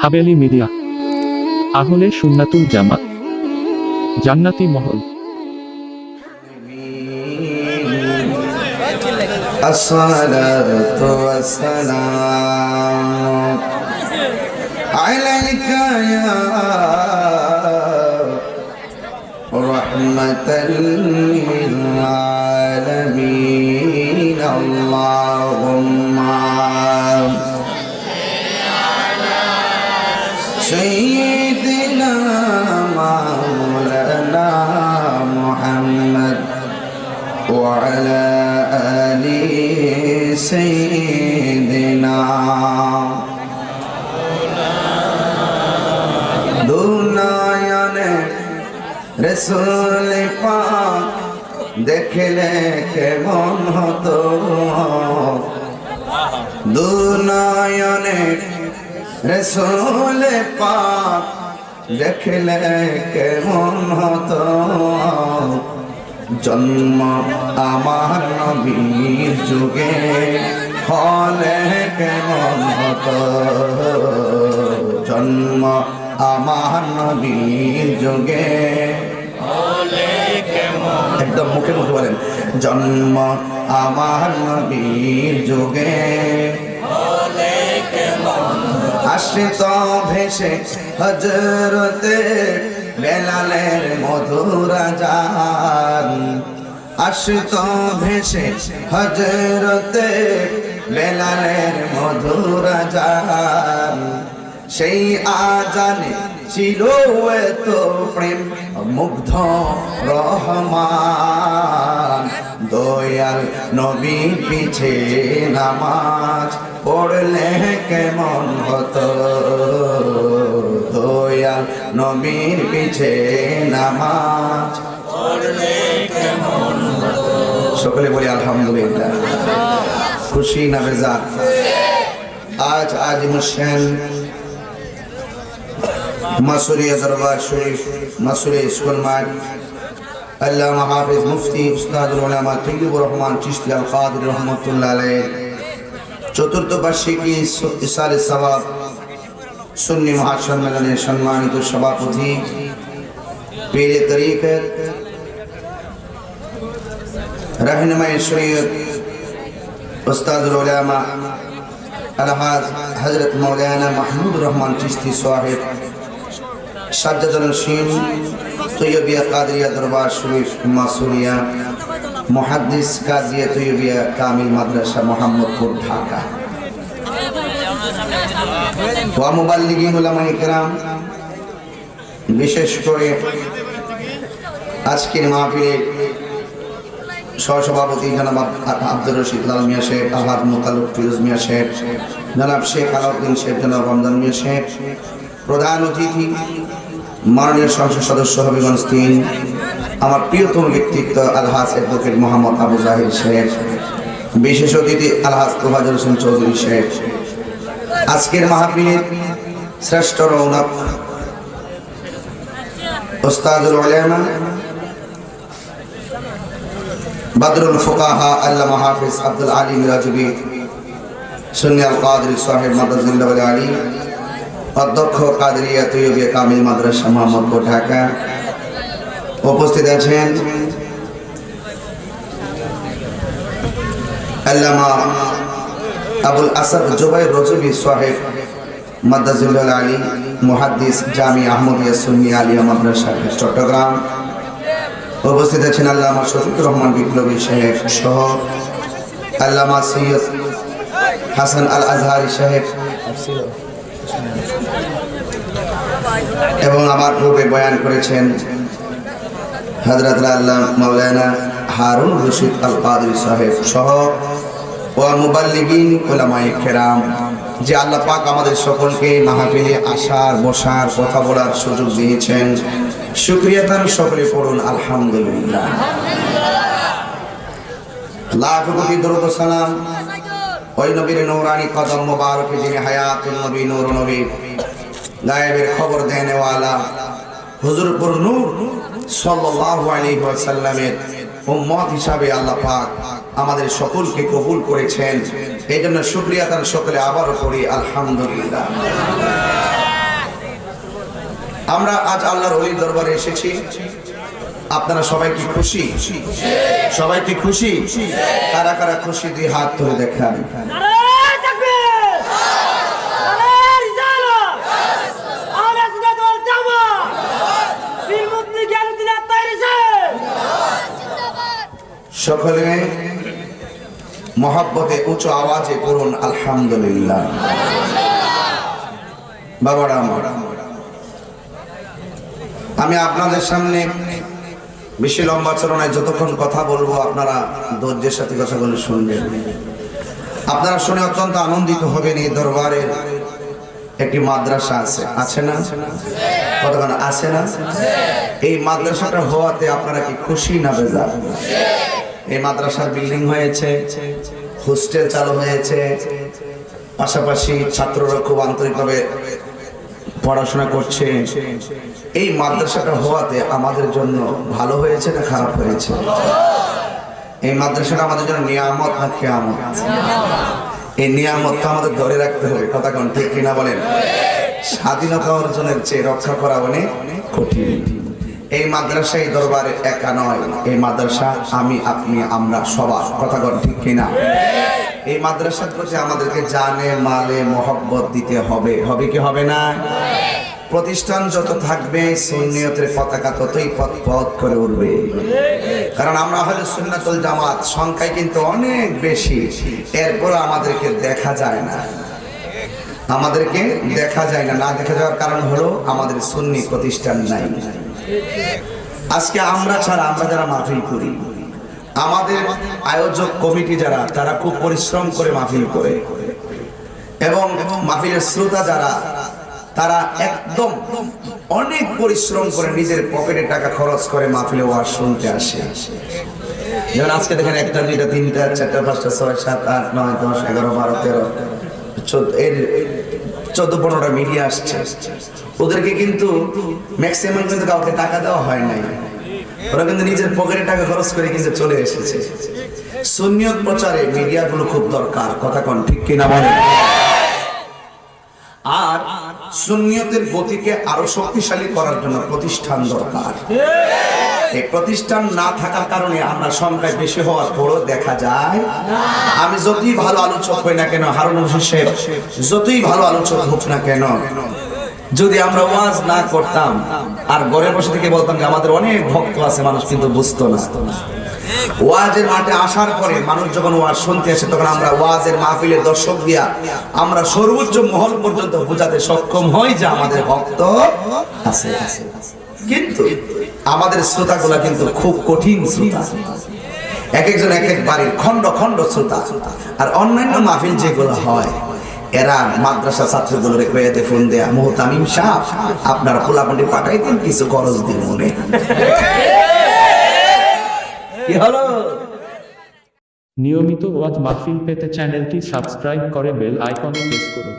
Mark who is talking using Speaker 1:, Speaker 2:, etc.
Speaker 1: Haveli media আহলে সুন্নাতুল জামাত জান্নাতি মহল
Speaker 2: الصلاة والسلام عليك يا رحمة للعالمين سيدنا مولانا محمد وعلى آل سيدنا দুনায়নে রসুল পাক দেখলে কেমন হতো দুনায়নে রসুল পাক দেখলে কেমন হতো জন্ম আমার নবীর যুগে হলে কেমন হতো জন্ম আমার নবীর যুগে একদম মুখে মুখে বলেন জন্ম আমার নবীর যুগে আশ্রিত ভেসে হজরতে বেলালের মধুরা যান আশ্রিত ভেসে হজরতে বেলালের মধুরা যান সেই আজানে ছিল এত প্রেম, মুগ্ধ রহমান। নবী পিছে নামাজ পড়লে কেমন হতো? দয়াল নবীর পিছে নামাজ পড়লে কেমন সকলে বলি আলহামদুলিল্লাহ। খুশি না আজ আজ মুসেন মাসুরিয়া দরবার শরীফ, মাসুরিয়া স্কুল মাঠ আল্লামা হাফিজ মুফতি উস্তাদুল উলামা তৈয়বুর রহমান চিশতি আল কাদের রহমতুল্লাহ আলাইহ। চতুর্থ বার্ষিকী ইসালে সাবাব সুন্নি মহাসম্মেলনের সম্মানিত সভাপতি, পেরে তরিকের রহনুমায় শরীয়ত উস্তাদুল উলামা আলহাজ হজরত মৌলানা মাহমুদ রহমান চিশতি সাহেব সাজ্জাদুল সিং তৈয়বিয়া কাদরিয়া দরবার শরীফ মাসুলিয়া মুহাদ্দিস কাজিয়া তৈয়বিয়া কামিল মাদ্রাসা মোহাম্মদপুর, ঢাকা। বিশেষ করে আজকের মাহফিলে সহসভাপতি জনাব আব- আব্দুর রশিদ লাল মিয়া শেখ আহাদ মোতালুক ফিরোজ মিয়া শেখ জনাব শেখ আলাউদ্দিন শেখ জনাব রমজান মিয়া শেখ প্রধান অতিথি মাননীয় সংসদ সদস্য হবিগঞ্জ তিন, আমার প্রিয়তম ব্যক্তিত্ব আলহাজ অ্যাডভোকেট মোহাম্মদ আবু জাহির শেখ, বিশেষ অতিথি আলহাজ তোফাজুল হোসেন চৌধুরী শেখ। আজকের মাহফিলের শ্রেষ্ঠ রৌনক ওস্তাদুল উলামা বদরুল ফুকাহা আল্লামা হাফিজ আব্দুল আলী মিরাজুবি সুন্নি আল কাদরি সাহেব মাদাজুল্লাহ আলী অধ্যক্ষ কাদরিয়া তৈয়বিয়া কামিল মাদ্রাসা মোহাম্মদপুর, ঢাকা। উপস্থিত আছেন আবুল আসাদ জুবাইর রজবি সাহেব মাদাজুল্লাহ আলী মুহাদ্দিস জামি আহমদিয়া সুন্নি আলিয়া মাদ্রাসা, চট্টগ্রাম। উপস্থিত আছেন আল্লামা শফিকুর রহমান বিপ্লবী সাহেব সহ আল্লামা সৈয়দ হাসান আল আজহারি সাহেব। এবং আমার পূর্বে বয়ান করেছেন হজরত আল্লাহ মৌলানা হারুন রশিদ আল কাদরি সাহেব সহ ও মুবাল্লিগিন ওলামায়ে কেরাম, যে আল্লাহ পাক আমাদের সকলকে মাহফিলে আসার, বসার, কথা বলার সুযোগ দিয়েছেন। শুক্রিয়া তার সকলে পড়ুন, আলহামদুলিল্লাহ। লাখ কোটি দরুদ সালাম। ওই নবীর নৌরানি কদম মোবারকে যিনি হায়াতুল নবী, নূর নবী। গায়েবের খবর দেন ওয়ালা হুজুরপুর নূর সাল্লাল্লাহু আলাইহি ওয়াসাল্লামের উম্মত হিসাবে আল্লাহ পাক আমাদের সকলকে কবুল করেছেন। এই জন্য শুক্রিয়া তার সকলে আবারও করি আলহামদুলিল্লাহ। আমরা আজ আল্লাহর অলির দরবারে এসেছি। আপনারা সবাই কি খুশি? সবাই কি খুশি? কারা কারা খুশি দিয়ে হাত ধরে দেখান। সকলে মহাব্বতে উঁচু আওয়াজে পড়ুন আলহামদুলিল্লাহ। বাবারা আমি আপনাদের সামনে বেশি লম্বা চরণায় যতক্ষণ কথা বলব, আপনারা ধৈর্যের সাথে কথাগুলো শুনবেন। আপনারা শুনে অত্যন্ত আনন্দিত হবেন এই দরবারে। একটি মাদ্রাসা আছে আছে না? কতক্ষণ আছে না? এই মাদ্রাসাটা হওয়াতে আপনারা কি খুশি না বেজার? এই মাদ্রাসার বিল্ডিং হয়েছে, হোস্টেল চালু হয়েছে, পাশাপাশি ছাত্ররা খুব আন্তরিকভাবে পড়াশোনা করছে। এই মাদ্রাসাটা হওয়াতে আমাদের জন্য ভালো হয়েছে না খারাপ হয়েছে? এই মাদ্রাসাটা আমাদের জন্য নিয়ামত না খেয়ামত এই নিয়ামতটা আমাদের ধরে রাখতে হবে। কথা কোন ঠিক কিনা বলেন? স্বাধীনতা অর্জনের চেয়ে রক্ষা করা অনেক কঠিন। এই মাদ্রাসা এই দরবারে একা নয়। এই মাদ্রাসা আমি, আপনি, আমরা সবার। কথা কোন ঠিক কিনা? এই মাদ্রাসার প্রতি আমাদেরকে জানে, মালে, মহব্বত দিতে হবে। হবে কি হবে না? প্রতিষ্ঠান যত থাকবে, সুন্নিয়তের পতাকা ততই পথ পথ করে উঠবে। কারণ আমরা হলে সুন্নাতুল জামাত, সংখ্যায় কিন্তু অনেক বেশি। এরপর আমাদেরকে দেখা যায় না। আমাদেরকে দেখা যায় না। না দেখা যাওয়ার কারণ হলো আমাদের সুন্নি প্রতিষ্ঠান নাই। আজকে আমরা ছাড়া আমরা যারা মাহফিল করি আমাদের আয়োজক কমিটি যারা, তারা খুব পরিশ্রম করে মাহফিল করে। এবং মাহফিলের শ্রোতা যারা, তারা একদম অনেক পরিশ্রম করে নিজের পকেটে টাকা খরচ করে মাহফিলে ওয়াজ শুনতে আসে। যেমন আজকে দেখেন একটা, দুইটা, তিনটা, চারটা, পাঁচটা, ছয়, সাত, আট, নয়, দশ, এগারো, বারো, তেরো, চোদ্দ, এর চোদ্দ, পনেরোটা মিডিয়া আসছে। ওদেরকে কিন্তু ম্যাক্সিমাম কিন্তু কাউকে টাকা দেওয়া হয় নাই। ওরা কিন্তু নিজের পকেটে টাকা খরচ করে কিন্তু চলে এসেছে। সুনিয়ত প্রচারে মিডিয়াগুলো খুব দরকার, কথা কোন ঠিক কিনা বলে আর সুনিয়তের গতিকে আরও শক্তিশালী করার জন্য প্রতিষ্ঠান দরকার। এই প্রতিষ্ঠান না থাকার কারণে আমরা সংখ্যায় বেশি হওয়ার পরও দেখা যায়। আমি যতই ভালো আলোচক হই না কেন হারুন হোসেন যতই ভালো আলোচক হোক না কেন যদি আমরা ওয়াজ না করতাম, আর ঘরে বসে থেকে বলতাম যে আমাদের অনেক ভক্ত আছে, মানুষ কিন্তু বুঝতো না। ওয়াজের মাঠে আসার পরে মানুষ যখন ওয়াজ শুনতে আসে, তখন আমরা ওয়াজের মাহফিলের দর্শক দিয়া আমরা সর্বোচ্চ মহল পর্যন্ত বোঝাতে সক্ষম হই যে আমাদের ভক্ত আছে। কিন্তু আমাদের শ্রোতাগুলা কিন্তু খুব কঠিন শ্রোতা। এক একজন এক এক বাড়ির খণ্ড খণ্ড শ্রোতা। আর অন্যান্য মাহফিল যেগুলো হয় এরা মাদ্রাসা ছাত্রগুলোর রেখে ফোন দেয়া, মোহতামিম সাহ আপনার পোলাপান্ডি পাঠাই দিন, কিছু খরচ দিন মনে।
Speaker 1: নিয়মিত ওয়াজ মাহফিল পেতে চ্যানেলটি সাবস্ক্রাইব করে বেল আইকনে প্রেস করুন।